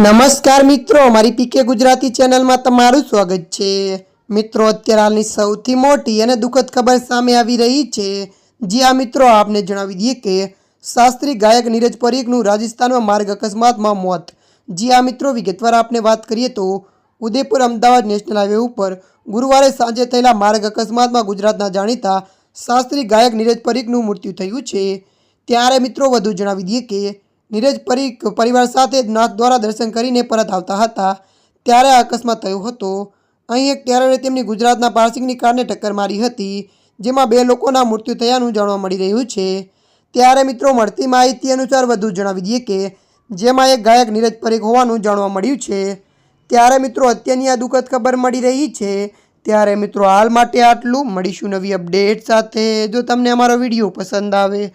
નમસ્કાર મિત્રો મારી પીકે ગુજરાતી ચેનલમાં તમારું સ્વાગત છે. મિત્રો, અત્યારે હાલની સૌથી મોટી અને દુઃખદ ખબર સામે આવી રહી છે. જી આ મિત્રો, આપને જણાવી દઈએ કે શાસ્ત્રી ગાયક નીરજ પરીખનું રાજસ્થાનમાં માર્ગ અકસ્માતમાં મોત. જી આ મિત્રો, વિગતવાર આપણે વાત કરીએ તો ઉદયપુર અમદાવાદ નેશનલ હાઈવે ઉપર ગુરુવારે સાંજે થયેલા માર્ગ અકસ્માતમાં ગુજરાતના જાણીતા શાસ્ત્રી ગાયક નીરજ પરીખનું મૃત્યુ થયું છે. ત્યારે મિત્રો, વધુ જણાવી દઈએ કે નીરજ પરી પરિવાર સાથે નાથ દ્વારા દર્શન કરીને પરત આવતા હતા. ત્યારે અકસ્માત થયો હતો. અહીં એક ટેરરે તેમની ગુજરાતના પાર્સિંગની કારને ટક્કર મારી હતી, જેમાં બે લોકોના મૃત્યુ થયાનું જાણવા મળી રહ્યું છે. ત્યારે મિત્રો, મળતી માહિતી અનુસાર વધુ જણાવી દઈએ કે, જેમાં એક ગાયક નીરજ પરીખ હોવાનું જાણવા મળ્યું છે. ત્યારે મિત્રો, અત્યારની આ દુઃખદ ખબર મળી રહી છે. ત્યારે મિત્રો, હાલ માટે આટલું. મળીશું નવી અપડેટ સાથે. જો તમને અમારો વીડિયો પસંદ આવે